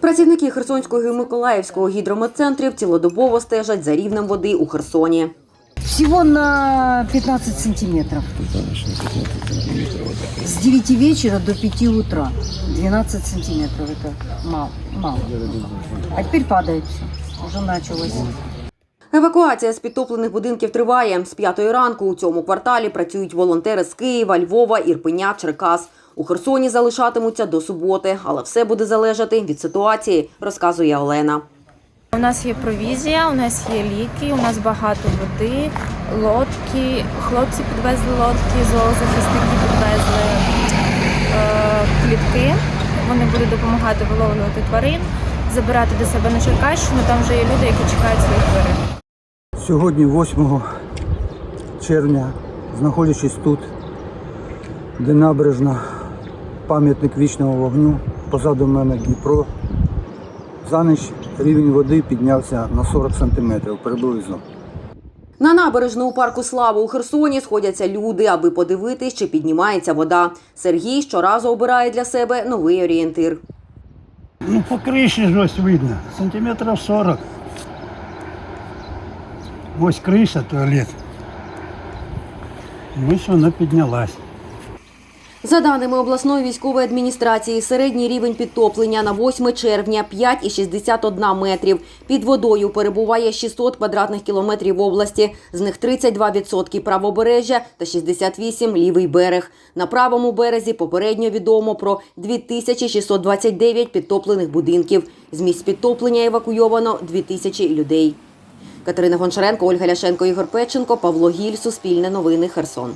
Працівники Херсонського і Миколаївського гідрометцентрів цілодобово стежать за рівнем води у Херсоні. Всего на 15 сантиметров. С 9 вечера до 5 утра. 12 сантиметров. Это мало. мало. А теперь падает все. Уже началось. Евакуація з підтоплених будинків триває. З п'ятої ранку у цьому кварталі працюють волонтери з Києва, Львова, Ірпеня, Черкас. У Херсоні залишатимуться до суботи, але все буде залежати від ситуації, розказує Олена. У нас є провізія, у нас є ліки, у нас багато води, лодки. Хлопці підвезли лодки, зоозахисники підвезли е, клітки. Вони будуть допомагати виловлювати тварин, забирати до себе на Черкащину. Там вже є люди, які чекають своїх тварин. Сьогодні, 8 червня, знаходячись тут, де набережна, пам'ятник вічного вогню, позаду мене Дніпро, за ніч рівень води піднявся на 40 сантиметрів приблизно. На набережну у парку Слава у Херсоні сходяться люди, аби подивитись, чи піднімається вода. Сергій щоразу обирає для себе новий орієнтир. Ну, по криші ж ось видно, сантиметрів 40. Ось криша, туалет. Ось вона піднялась. За даними обласної військової адміністрації, середній рівень підтоплення на 8 червня 5,61 метрів. Під водою перебуває 600 квадратних кілометрів області, з них 32% правобережжя та 68 – лівий берег. На правому березі попередньо відомо про 2629 підтоплених будинків. З місць підтоплення евакуйовано 2000 людей. Катерина Гончаренко, Ольга Ляшенко, Ігор Печенко, Павло Гіль, Суспільне новини, Херсон.